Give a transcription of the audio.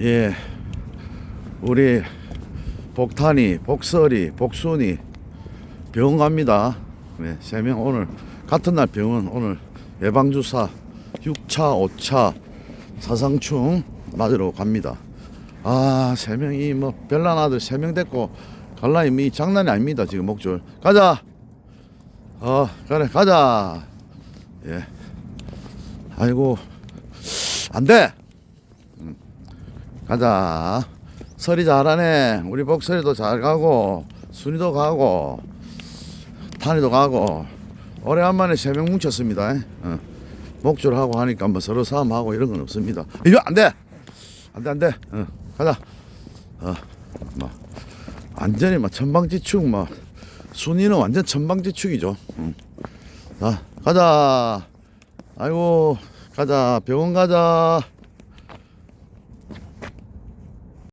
예, 우리 복탄이, 복설이, 복순이 병원 갑니다. 네, 세명 오늘 같은 날 병원 오늘 예방 주사 6차, 5차 사상충 맞으러 갑니다. 아, 세 명이 뭐 별난 아들 세 명 됐고 갈라이 미 장난이 아닙니다. 지금 목줄 가자. 어, 그래 가자. 예. 아이고 안 돼. 음, 가자. 설이 잘하네. 우리 복설이도 잘 가고 순이도 가고 탄이도 가고 오래간만에 세 명 뭉쳤습니다. 어. 목줄하고 하니까 뭐 서로 싸움하고 이런 건 없습니다. 이거 안 돼. 안 돼, 안 돼. 어, 가자. 어, 뭐, 완전히 막 천방지축, 막, 순위는 완전 천방지축이죠. 응. 자, 가자. 아이고, 가자. 병원 가자.